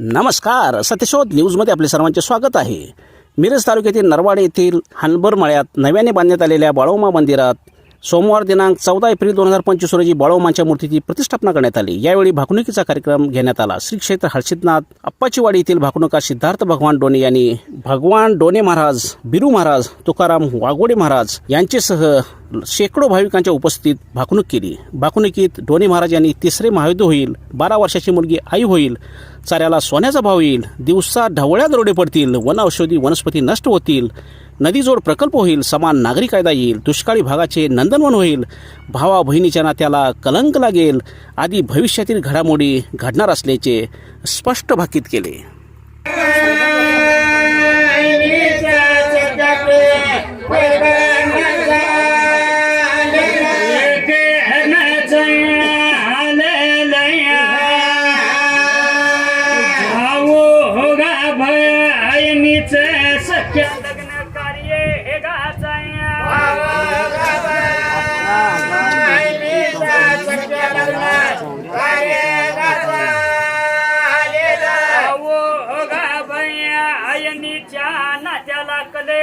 नमस्कार सत्यशोध न्यूजमध्ये आपले सर्वांचे स्वागत आहे. मिरज तालुक्यातील नरवाड येथील हानबर मळ्यात नव्याने बांधण्यात आलेल्या बाळोमा मंदिरात सोमवार दिनांक चौदा एप्रिल दोन हजार पंचवीस रोजी बाळोमांच्या मूर्तीची प्रतिष्ठापना करण्यात आली. यावेळी भाकणुकीचा कार्यक्रम घेण्यात आला. श्री क्षेत्र हर्षितनाथ अप्पाचीवाडी येथील भाकणुका सिद्धार्थ भगवान डोने यांनी भगवान डोने महाराज बिरू महाराज तुकाराम वाघोडे महाराज यांचेसह शेकडो भाविकांच्या उपस्थितीत भाकणूक केली. भाकणुकीत डोने महाराज यांनी तिसरे महायुद्ध होईल बारा वर्षाची मुलगी आई होईल चाऱ्याला सोन्याचा भाव येईल दिवसा ढवळ्या दरोडे पडतील वन औषधी वनस्पती नष्ट होतील नदीजोड प्रकल्प होईल समान नागरी कायदा येईल दुष्काळी भागाचे नंदनवन होईल भावा बहिणीच्या नात्याला कलंक लागेल आदी भविष्यातील घडामोडी घडणार असल्याचे स्पष्ट भाकीत केले. सख्य. लग्न कार्य हे गाचाया आवो गा भैया आयनीच्या नात्याला कले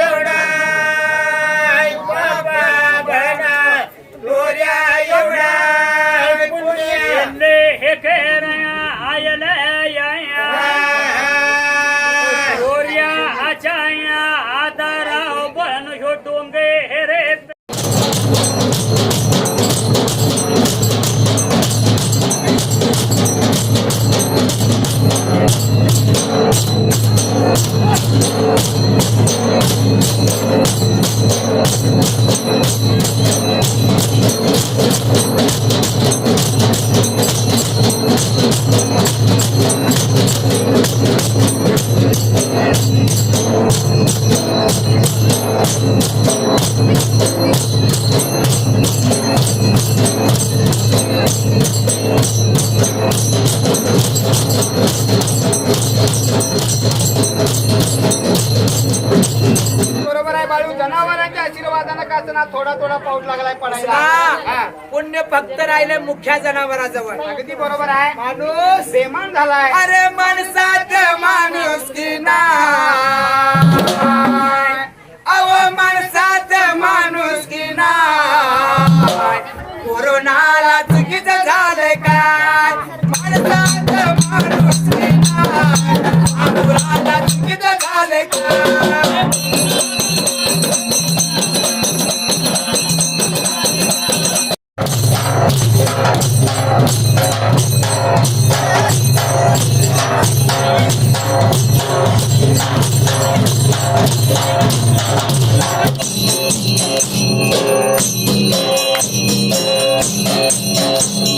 Thank बरोबर आहे बाळू. जनावरांच्या आशीर्वादानं का असं ना थोडा थोडा पाऊस लागलाय पडायला? हा. पुण्य फक्त राहिले मुख्या जनावराजवळ. अगदी बरोबर आहे. माणूस. बेमान झालाय. अरे माणसात माणूस की नाय. अव माणसात माणूस की नाय. कोरोनाला चुकीचं झालंय काय माणसात माणूस की Thank you.